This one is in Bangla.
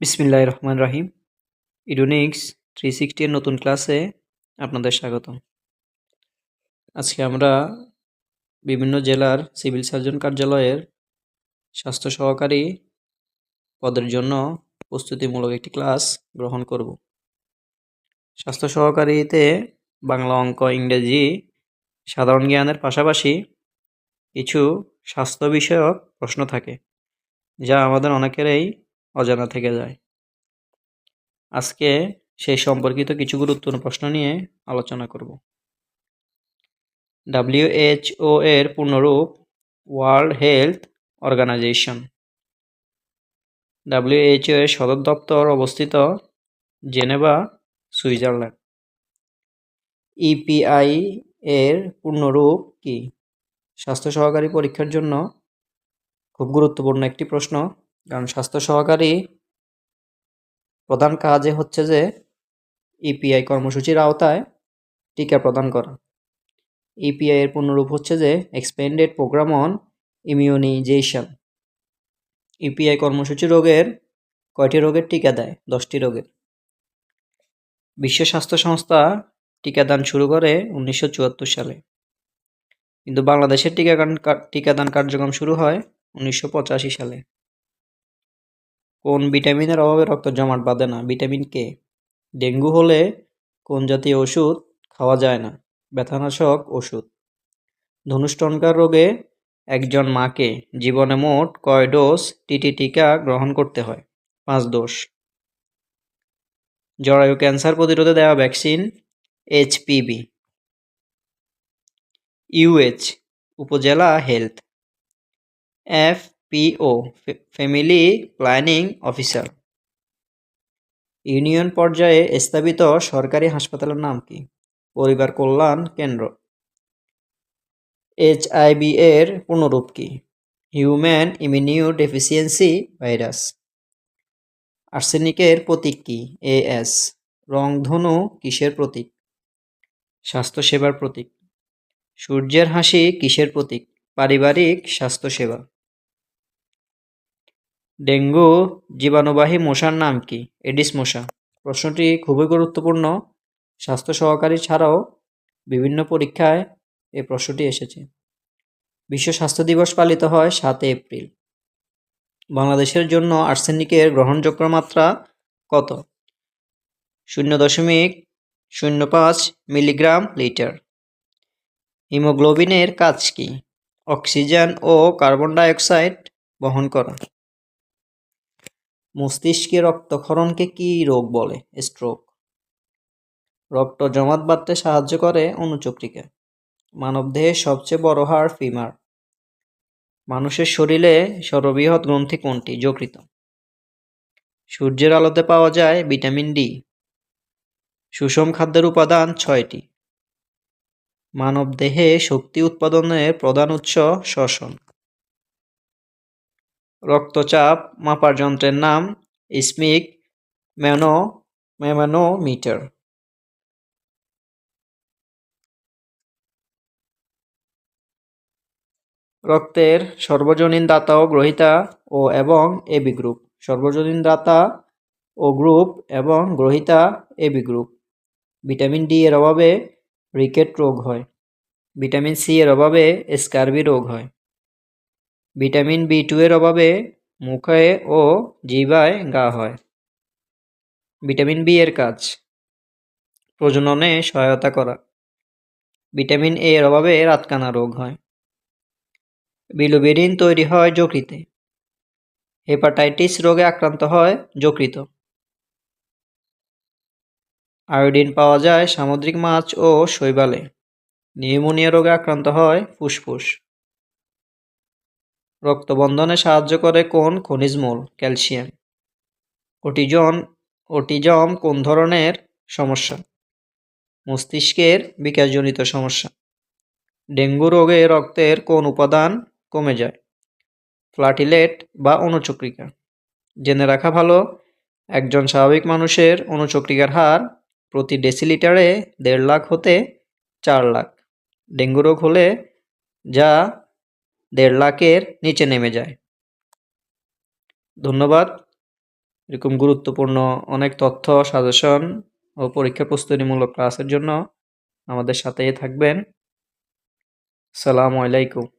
বিসমিল্লাহ রহমান রাহিম। ইডোনিক্স থ্রি সিক্সটির নতুন ক্লাসে আপনাদের স্বাগত আজকে আমরা বিভিন্ন জেলার সিভিল সার্জন কার্যালয়ের স্বাস্থ্য সহকারী পদের জন্য প্রস্তুতিমূলক একটি ক্লাস গ্রহণ করব। স্বাস্থ্য সহকারীতে বাংলা অঙ্ক, ইংরেজি, সাধারণ জ্ঞানের পাশাপাশি কিছু স্বাস্থ্য বিষয়ক প্রশ্ন থাকে, যা আমাদের অনেকেরই অজানা থেকে যায়। আজকে সেই সম্পর্কিত কিছু গুরুত্বপূর্ণ প্রশ্ন নিয়ে আলোচনা করব। ডাব্লিউএইচও এর পূর্ণরূপ ওয়ার্ল্ড হেলথ অর্গানাইজেশন ডাব্লিউএইচও এর সদর দপ্তর অবস্থিত জেনেভা, সুইজারল্যান্ড। ইপিআই এর পূর্ণরূপ কি? স্বাস্থ্য সহকারী পরীক্ষার জন্য খুব গুরুত্বপূর্ণ একটি প্রশ্ন। কারণ স্বাস্থ্য সহকারী প্রধান কাজে হচ্ছে যে ইপিআই কর্মসূচির আওতায় টিকা প্রদান করা। ইপিআই এর পূর্ণরূপ হচ্ছে যে expanded program on immunization EPI কর্মসূচি রোগের কয়টি রোগের টিকা দেয়? দশটি রোগের। বিশ্ব স্বাস্থ্য সংস্থা টিকাদান শুরু করে উনিশশো চুয়াত্তর সালে। কিন্তু বাংলাদেশের টিকাদান টিকাদান কার্যক্রম শুরু হয় উনিশশো পঁচাশি সালে। কোন ভিটামিনের অভাবে রক্ত জমাট বাঁধে না? Vitamin K? ডেঙ্গু হলে কোন জাতীয় ওষুধ খাওয়া যায় না? ব্যথানাশক ওষুধ। ধনুষ্টনকার রোগে একজন মাকে জীবনে মোট কয় ডোজ টিটি টিকা গ্রহণ করতে হয়? পাঁচ ডোজ। জরায়ু ক্যান্সার প্রতিরোধে দেওয়া ভ্যাকসিন এইচপিভি ইউএচ উপজেলা health. F PO family planning officer union পর্যায়ে স্থাপিত সরকারি হাসপাতালের নাম কি? পরিবার কল্যাণ কেন্দ্র। এইচআইভি এর পুনরূপ কি? হিউম্যান ইমিউনিউ ডেফিসিয়েন্সি ভাইরাস আর্সেনিকের প্রতীক কি? এএস রংধনু কিসের প্রতীক? স্বাস্থ্যসেবার প্রতীক। সূর্যের হাসি কিসের প্রতীক? পারিবারিক স্বাস্থ্যসেবা। ডেঙ্গু জীবাণুবাহী মশার নাম কি? এডিস মশা। প্রশ্নটি খুবই গুরুত্বপূর্ণ। স্বাস্থ্য সহকারী ছাড়াও বিভিন্ন পরীক্ষায় এই প্রশ্নটি এসেছে। বিশ্ব স্বাস্থ্য দিবস পালিত হয় সাতই এপ্রিল। বাংলাদেশের জন্য আর্সেনিকের গ্রহণযোগ্য মাত্রা কত? শূন্য দশমিক শূন্য পাঁচ মিলিগ্রাম লিটার। হিমোগ্লোবিনের কাজ কি? অক্সিজেন ও কার্বন ডাইঅক্সাইড বহন করা। মস্তিষ্কে রক্তক্ষরণকে কি রোগ বলে? স্ট্রোক রক্ত জমাট বাঁধতে সাহায্য করে অনুচক্রিকা। মানবদেহের সবচেয়ে বড় হাড় ফিমার মানুষের শরীরে সর্ববৃহৎ গ্রন্থি কোনটি? যকৃত সূর্যের আলোতে পাওয়া যায় ভিটামিন ডি। সুষম খাদ্যের উপাদান ছয়টি। মানবদেহে শক্তি উৎপাদনের প্রধান উৎস শ্বসন। রক্তচাপ মাপার যন্ত্রের নাম স্মিক ম্যানো ম্যানোমিটার রক্তের সর্বজনীন দাতা ও গ্রহিতা ও এবং এবি গ্রুপ। সর্বজনীন দাতা ও গ্রুপ এবং গ্রহিতা এবি গ্রুপ। ভিটামিন ডি এর অভাবে রিকেট রোগ হয়। ভিটামিন সি এর অভাবে স্কারবি রোগ হয়। ভিটামিন বি টু এর অভাবে মুখে ও জিভায় গা হয়। ভিটামিন বি এর কাজ, প্রজননে সহায়তা করা। ভিটামিন এ এর অভাবে রাতকানা রোগ হয়। বিলুবেরিন তৈরি হয় যকৃতে। হেপাটাইটিস রোগে আক্রান্ত হয় যকৃত। আয়োডিন পাওয়া যায় সামুদ্রিক মাছ ও শৈবালে। নিউমোনিয়া রোগে আক্রান্ত হয় ফুসফুস। রক্তবন্ধনে সাহায্য করে কোন খনিজ মূল? ক্যালসিয়াম। ওটিজন ওটিজম কোন ধরনের সমস্যা? মস্তিষ্কের বিকাশজনিত সমস্যা। ডেঙ্গু রোগে রক্তের কোন উপাদান কমে যায়? ফ্লাটিলেট বা অনুচক্রিকা। জেনে রাখা ভালো, একজন স্বাভাবিক মানুষের অনুচক্রিকার হার প্রতি ডেসিলিটারে দেড় লাখ হতে চার লাখ। ডেঙ্গু রোগ হলে যা দেড় লাখের নিচে নেমে যায়। ধন্যবাদ। এরকম গুরুত্বপূর্ণ অনেক তথ্য, সাজেশন ও পরীক্ষা প্রস্তুতিমূলক ক্লাসের জন্য আমাদের সাথেই থাকবেন। সালামু আলাইকুম।